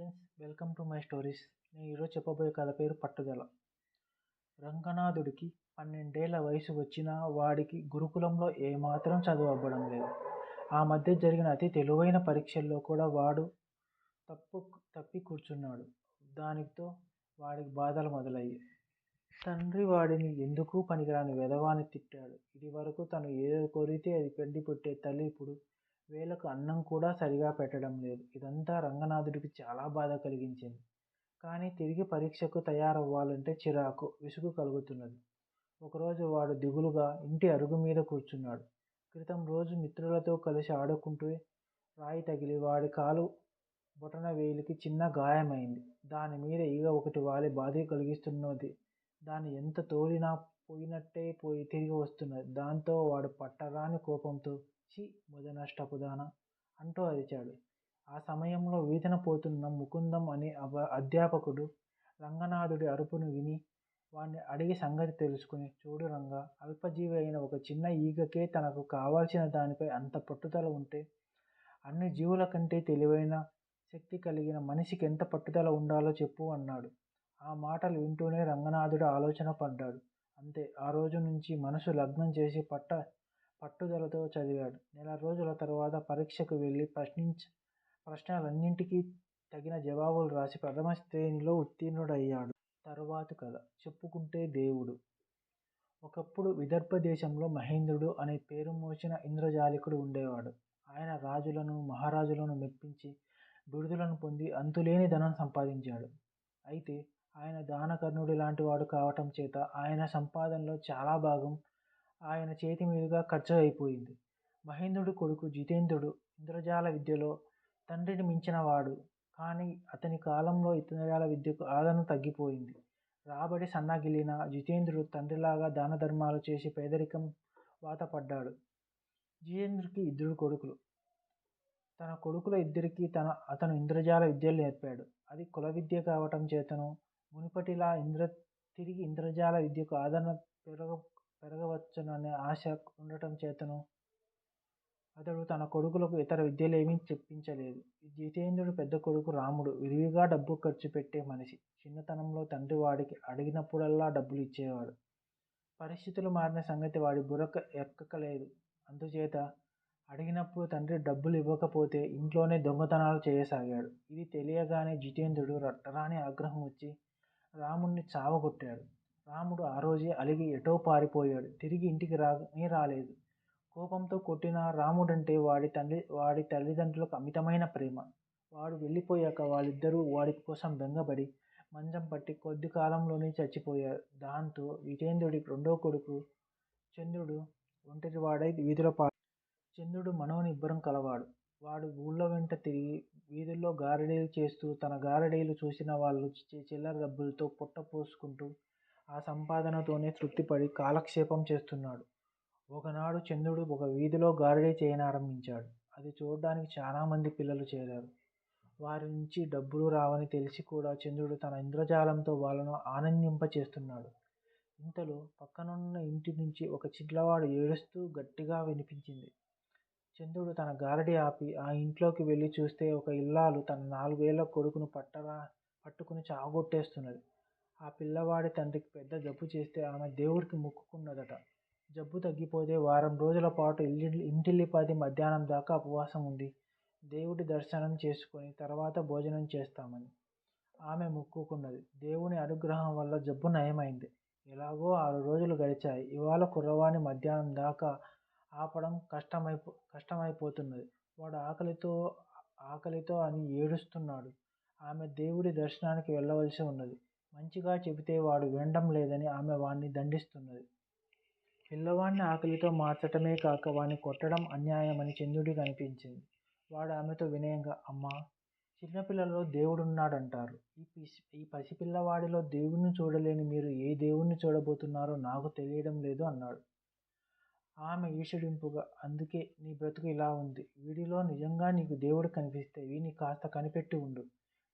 Friends welcome to my stories నేను ఈరోజు చెప్పబోయే కథ పేరు పట్టుదల. రంగనాథుడికి పన్నెండేళ్ళ వయసు వచ్చినా వాడికి గురుకులంలో ఏమాత్రం చదువు అవ్వడం లేదు. ఆ మధ్య జరిగిన అతి తెలివైన పరీక్షల్లో కూడా వాడు తప్పు తప్పి కూర్చున్నాడు. దానితో వాడికి బాధలు మొదలయ్యాయి. తండ్రి వాడిని ఎందుకు పనికిరాని వెధవ అని తిట్టాడు. ఇదివరకు తను ఏదో కోరితే అది పెండి పుట్టే తల్లి ఇప్పుడు వేలకు అన్నం కూడా సరిగా పెట్టడం లేదు. ఇదంతా రంగనాథుడికి చాలా బాధ కలిగించింది. కానీ తిరిగి పరీక్షకు తయారవ్వాలంటే చిరాకు విసుగు కలుగుతున్నది. ఒకరోజు వాడు దిగులుగా ఇంటి అరుగు మీద కూర్చున్నాడు. క్రితం రోజు మిత్రులతో కలిసి ఆడుకుంటూ రాయి తగిలి వాడి కాలు బొటన వేలికి చిన్న గాయమైంది. దాని మీద ఈగ ఒకటి వాలి బాధ కలిగిస్తున్నది. దాన్ని ఎంత తోలినా పోయినట్టే పోయి తిరిగి వస్తున్నది. దాంతో వాడు పట్టరాని కోపంతో చి ముదనష్టపుదాన అంటూ అరిచాడు. ఆ సమయంలో వీధిన పోతున్న ముకుందం అనే అవ అధ్యాపకుడు రంగనాథుడి అరుపును విని వాణ్ణి అడిగి సంగతి తెలుసుకుని చూడు రంగా అల్పజీవి అయిన ఒక చిన్న ఈగకే తనకు కావాల్సిన దానిపై అంత పట్టుదల ఉంటే అన్ని జీవుల కంటే తెలివైన శక్తి కలిగిన మనిషికి ఎంత పట్టుదల ఉండాలో చెప్పు అన్నాడు. ఆ మాటలు వింటూనే రంగనాథుడు ఆలోచన పడ్డాడు. అంతే ఆ రోజు నుంచి మనసు లగ్నం చేసి పట్ట పట్టుదలతో చదివాడు. నెల రోజుల తర్వాత పరీక్షకు వెళ్ళి ప్రశ్నించ ప్రశ్నలన్నింటికీ తగిన జవాబులు రాసి ప్రథమ శ్రేణిలో ఉత్తీర్ణుడయ్యాడు. తరువాత కథ చెప్పుకుంటే దేవుడు. ఒకప్పుడు విదర్భ దేశంలో మహేంద్రుడు అనే పేరు మోసిన ఇంద్రజాలికుడు ఉండేవాడు. ఆయన రాజులను మహారాజులను మెప్పించి బిడుదలను పొంది అంతులేని ధనం సంపాదించాడు. అయితే ఆయన దానకర్ణుడి లాంటి వాడు కావటం చేత ఆయన సంపాదనలో చాలా భాగం ఆయన చేతి మీదుగా ఖర్చు అయిపోయింది మహేంద్రుడి కొడుకు జితేంద్రుడు ఇంద్రజాల విద్యలో తండ్రిని మించిన వాడు కానీ అతని కాలంలో ఇంద్రజాల విద్యకు ఆదరణ తగ్గిపోయింది. రాబడి సన్నగిలిన జితేంద్రుడు తండ్రిలాగా దాన ధర్మాలు చేసి పేదరికం వాతపడ్డాడు జితేంద్రుడికి ఇద్దరు కొడుకులు. తన కొడుకుల ఇద్దరికి తన అతను ఇంద్రజాల విద్యలు నేర్పాడు. అది కుల విద్య కావటం చేతను మునుపటిలా ఇంద్ర తిరిగి ఇంద్రజాల విద్యకు ఆదరణ పెరగ పెరగవచ్చుననే ఆశ ఉండటం చేతను. అతడు తన కొడుకులకు ఇతర విద్యలేమీ చెప్పించలేదు. జితేంద్రుడు పెద్ద కొడుకు రాముడు విరివిగా డబ్బు ఖర్చు పెట్టే మనిషి. చిన్నతనంలో తండ్రి వాడికి అడిగినప్పుడల్లా డబ్బులు ఇచ్చేవాడు. పరిస్థితులు మారిన సంగతి వాడి బురక ఎక్కకలేదు. అందుచేత అడిగినప్పుడు తండ్రి డబ్బులు ఇవ్వకపోతే ఇంట్లోనే దొంగతనాలు చేయసాగాడు. ఇది తెలియగానే జితేంద్రుడు రట్టరాని ఆగ్రహం వచ్చి రాముణ్ణి చావగొట్టాడు. రాముడు ఆ రోజే అలిగి ఎటో పారిపోయాడు. తిరిగి ఇంటికి రానే రాలేదు. కోపంతో కొట్టిన రాముడంటే వాడి తండ్రి వాడి తల్లిదండ్రులకు అమితమైన ప్రేమ. వాడు వెళ్ళిపోయాక వాళ్ళిద్దరూ వాడి కోసం బెంగపడి మంచం పట్టి కొద్ది కాలంలోనే చచ్చిపోయారు. దాంతో జితేంద్రుడి రెండో కొడుకు చంద్రుడు ఒంటరి వాడై వీధిలో చంద్రుడు మనోనిబ్బరం కలవాడు. వాడు ఊళ్ళో వెంట తిరిగి వీధుల్లో గారడీలు చేస్తూ తన గారడీలు చూసిన వాళ్ళు చిల్లర డబ్బులతో పొట్ట పోసుకుంటూ ఆ సంపాదనతోనే తృప్తిపడి కాలక్షేపం చేస్తున్నాడు. ఒకనాడు చంద్రుడు ఒక వీధిలో గారడీ చేయనారంభించాడు. అది చూడడానికి చాలామంది పిల్లలు చేరారు. వారి నుంచి డబ్బులు రావని తెలిసి కూడా చంద్రుడు తన ఇంద్రజాలంతో వాళ్ళను ఆనందింప చేస్తున్నాడు ఇంతలో పక్కనున్న ఇంటి నుంచి ఒక చిట్లవాడు ఏడుస్తూ గట్టిగా వినిపించింది. చంద్రుడు తన గారడి ఆపి ఆ ఇంట్లోకి వెళ్ళి చూస్తే ఒక ఇల్లాలు తన నాలుగేళ్ళ కొడుకును పట్టరా పట్టుకుని చావగొట్టేస్తున్నది. ఆ పిల్లవాడి తండ్రికి పెద్ద జబ్బు చేస్తే ఆమె దేవుడికి మొక్కుకున్నదట. జబ్బు తగ్గిపోతే వారం రోజుల పాటు ఇల్లి ఇంటిల్లిపాది మధ్యాహ్నం దాకా ఉపవాసం ఉండి దేవుడి దర్శనం చేసుకొని తర్వాత భోజనం చేస్తామని ఆమె మొక్కుకున్నది. దేవుని అనుగ్రహం వల్ల జబ్బు నయమైంది. ఎలాగో ఆరు రోజులు గడిచాయి. ఇవాళ కుర్రవాణి మధ్యాహ్నం దాకా ఆపడం కష్టమైపో కష్టమైపోతున్నది. వాడు ఆకలితో ఆకలితో అని ఏడుస్తున్నాడు. ఆమె దేవుడి దర్శనానికి వెళ్ళవలసి ఉన్నది. మంచిగా చెబితే వాడు వినడం లేదని ఆమె వాణ్ణి దండిస్తున్నది. పిల్లవాడిని ఆకలితో మార్చటమే కాక వాణ్ణి కొట్టడం అన్యాయమని చంద్రుడికి అనిపించింది. వాడు ఆమెతో వినయంగా అమ్మా చిన్నపిల్లలో దేవుడున్నాడంటారు. ఈ పిసి ఈ పసిపిల్లవాడిలో దేవుణ్ణి చూడలేని మీరు ఏ దేవుణ్ణి చూడబోతున్నారో నాకు తెలియడం లేదు అన్నాడు. ఆమె ఈషడింపుగా అందుకే నీ బ్రతుకు ఇలా ఉంది. వీడిలో నిజంగా నీకు దేవుడు కనిపిస్తే వీని కాస్త కనిపెట్టి ఉండు.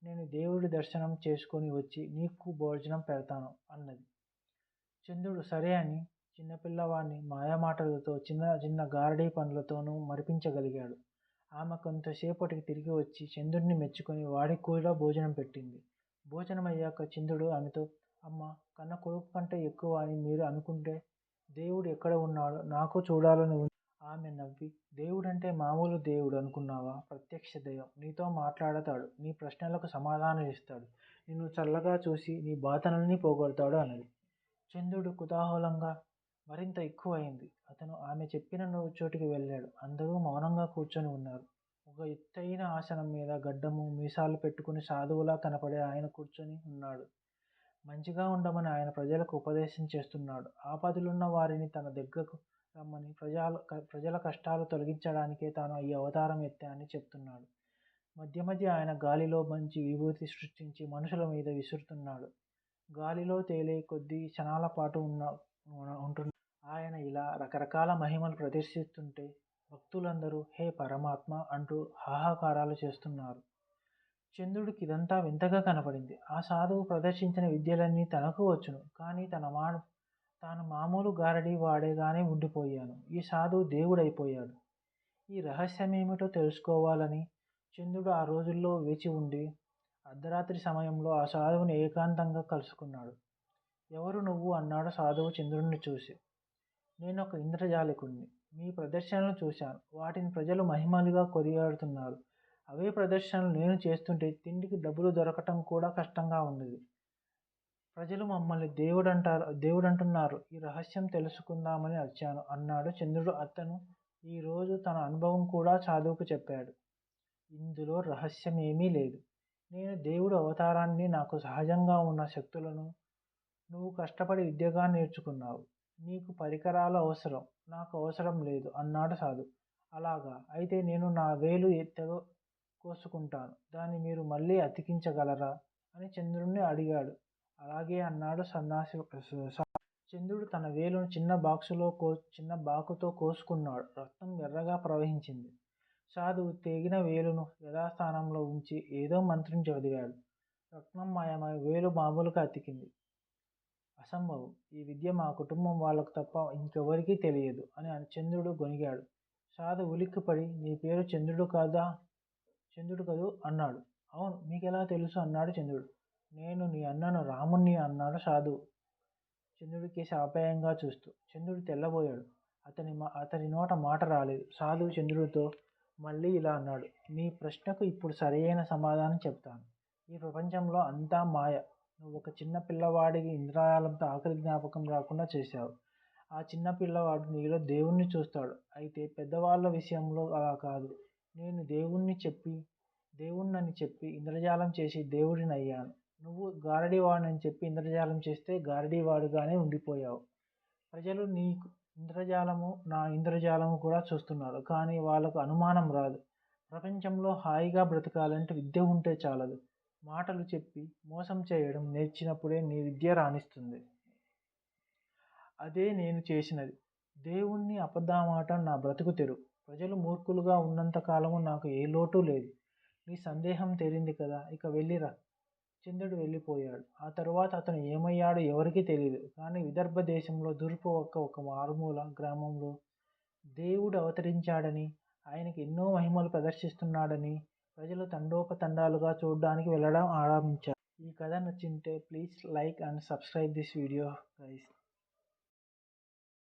నేను దేవుడి దర్శనం చేసుకొని వచ్చి నీకు భోజనం పెడతాను అన్నది చంద్రుడు సరే అని చిన్నపిల్లవాడిని మాయమాటలతో చిన్న చిన్న గారడీ పనులతోనూ మరిపించగలిగాడు ఆమె కొంతసేపటికి తిరిగి వచ్చి చంద్రుడిని మెచ్చుకొని వాడికి కూడా భోజనం పెట్టింది. భోజనం అయ్యాక చంద్రుడు ఆమెతో అమ్మ కన్న కొడుకు కంటే ఎక్కువ అని మీరు అనుకుంటే దేవుడు ఎక్కడ ఉన్నాడో నాకు చూడాలని ఆమె నవ్వి దేవుడంటే మామూలు దేవుడు అనుకున్నావా? ప్రత్యక్ష దైవం. నీతో మాట్లాడతాడు. నీ ప్రశ్నలకు సమాధానం ఇస్తాడు నిన్ను చల్లగా చూసి నీ బాధనల్ని పోగొడతాడు అన్నది. చంద్రుడు కుతూహలంగా మరింత ఎక్కువయింది. అతను ఆమె చెప్పిన చోటికి వెళ్ళాడు. అందరూ మౌనంగా కూర్చొని ఉన్నారు. ఒక ఎత్తైన ఆసనం మీద గడ్డము మీసాలు పెట్టుకుని సాధువులా కనపడే ఆయన కూర్చొని ఉన్నాడు. మంచిగా ఉండమని ఆయన ప్రజలకు ఉపదేశం చేస్తున్నాడు. ఆపదలున్న వారిని తన దగ్గరకు రమ్మని, ప్రజల కష్టాలు తొలగించడానికే తాను ఈ అవతారం ఎత్తానని చెప్తున్నాడు. మధ్య మధ్య ఆయన గాలిలో మంచి విభూతి సృష్టించి మనుషుల మీద విసురుతున్నాడు. గాలిలో తేలే కొద్ది క్షణాల పాటు ఉన్న ఉంటున్నాడు. ఆయన ఇలా రకరకాల మహిమలు ప్రదర్శిస్తుంటే భక్తులందరూ హే పరమాత్మ అంటూ హాహాకారాలు చేస్తున్నారు. చంద్రుడికి ఇదంతా వింతగా కనపడింది. ఆ సాధువు ప్రదర్శించిన విద్యలన్నీ తనకు వచ్చును. కానీ తన మా తాను మామూలు గారడీ వాడేగానే ఉండిపోయాను. ఈ సాధువు దేవుడైపోయాడు. ఈ రహస్యమేమిటో తెలుసుకోవాలని చంద్రుడు ఆ రోజుల్లో వేచి ఉండి అర్ధరాత్రి సమయంలో ఆ సాధువుని ఏకాంతంగా కలుసుకున్నాడు. ఎవరు నువ్వు? అన్నాడు సాధువు చంద్రుడిని చూసి. నేను ఒక ఇంద్రజాలికుణ్ణి. మీ ప్రదర్శనలు చూశాను. వాటిని ప్రజలు మహిమలుగా కొనియాడుతున్నారు. అవే ప్రదర్శనలు నేను చేస్తుంటే తిండికి డబ్బులు దొరకటం కూడా కష్టంగా ఉన్నది. ప్రజలు మమ్మల్ని దేవుడు అంటారు దేవుడు అంటున్నారు ఈ రహస్యం తెలుసుకుందామని వచ్చాను అన్నాడు చంద్రుడు. అతను ఈరోజు తన అనుభవం కూడా సాధువుకు చెప్పాడు. ఇందులో రహస్యం ఏమీ లేదు. నేను దేవుడు అవతారాన్ని నాకు సహజంగా ఉన్న శక్తులను నువ్వు కష్టపడి విద్యగా నేర్చుకున్నావు. నీకు పరికరాలు అవసరం. నాకు అవసరం లేదు అన్నాడు సాధు అలాగా? అయితే నేను నా వేలు ఎత్తగ కోసుకుంటాను. దాన్ని మీరు మళ్ళీ అతికించగలరా? అని చంద్రుణ్ణి అడిగాడు. అలాగే అన్నాడు సన్నాసి చంద్రుడు తన వేలును చిన్న బాక్సులో కో చిన్న బాకుతో కోసుకున్నాడు. రక్తం ఎర్రగా ప్రవహించింది. సాధువు తెగిన వేలును యథాస్థానంలో ఉంచి ఏదో మంత్రం చదివాడు. రక్తం మాయమై వేలు మామూలుగా అతికింది. అసంభవం. ఈ విద్య మా కుటుంబం వాళ్ళకు తప్ప ఇంకెవరికీ తెలియదు అని చంద్రుడు గొణిగాడు. సాధు ఉలిక్కిపడి నీ పేరు చంద్రుడు కదూ అన్నాడు. అవును. మీకెలా తెలుసు? అన్నాడు చంద్రుడు. నేను నీ అన్నను రాముణ్ణి అన్నాడు సాధువు చంద్రుడికేసి ఆప్యాయంగా చూస్తూ. చంద్రుడు తెల్లబోయాడు. అతని అతని నోట మాట రాలేదు. సాధువు చంద్రుడితో మళ్ళీ ఇలా అన్నాడు. నీ ప్రశ్నకు ఇప్పుడు సరియైన సమాధానం చెప్తాను. ఈ ప్రపంచంలో అంతా మాయ. నువ్వొక చిన్న పిల్లవాడికి ఇంద్రజాలంతో ఆకలి జ్ఞాపకం రాకుండా చేశావు. ఆ చిన్న పిల్లవాడు నీలో దేవుణ్ణి చూస్తాడు. అయితే పెద్దవాళ్ళ విషయంలో అలా కాదు. నేను దేవుణ్ణని చెప్పి ఇంద్రజాలం చేసి దేవుడినయ్యాను. నువ్వు గారడీవాడినని చెప్పి ఇంద్రజాలం చేస్తే గారడీవాడిగానే ఉండిపోయావు. ప్రజలు నీ ఇంద్రజాలము నా ఇంద్రజాలము కూడా చూస్తున్నారు. కానీ వాళ్ళకు అనుమానం రాదు. ప్రపంచంలో హాయిగా బ్రతకాలంటే విద్య ఉంటే చాలదు. మాటలు చెప్పి మోసం చేయడం నేర్చినప్పుడే నీ విద్య రాణిస్తుంది. అదే నేను చేసినది. దేవుణ్ణి అబద్ధమాడటం నా బ్రతుకు తెరు ప్రజలు మూర్ఖులుగా ఉన్నంత కాలము నాకు ఏ లోటు లేదు. నీ సందేహం తీరింది కదా. ఇక వెళ్ళిరా. చంద్రుడు వెళ్ళిపోయాడు. ఆ తరువాత అతను ఏమయ్యాడో ఎవరికీ తెలీదు. కానీ విదర్భ దేశంలో తూర్పు పక్క ఒక మారుమూల గ్రామంలో దేవుడు అవతరించాడనీ, ఆయనకి ఎన్నో మహిమలు ప్రదర్శిస్తున్నాడనీ ప్రజలు తండోపతండాలుగా చూడ్డానికి వెళ్ళడం ఆరంభించారు. ఈ కథ నచ్చింటే please like and subscribe this video guys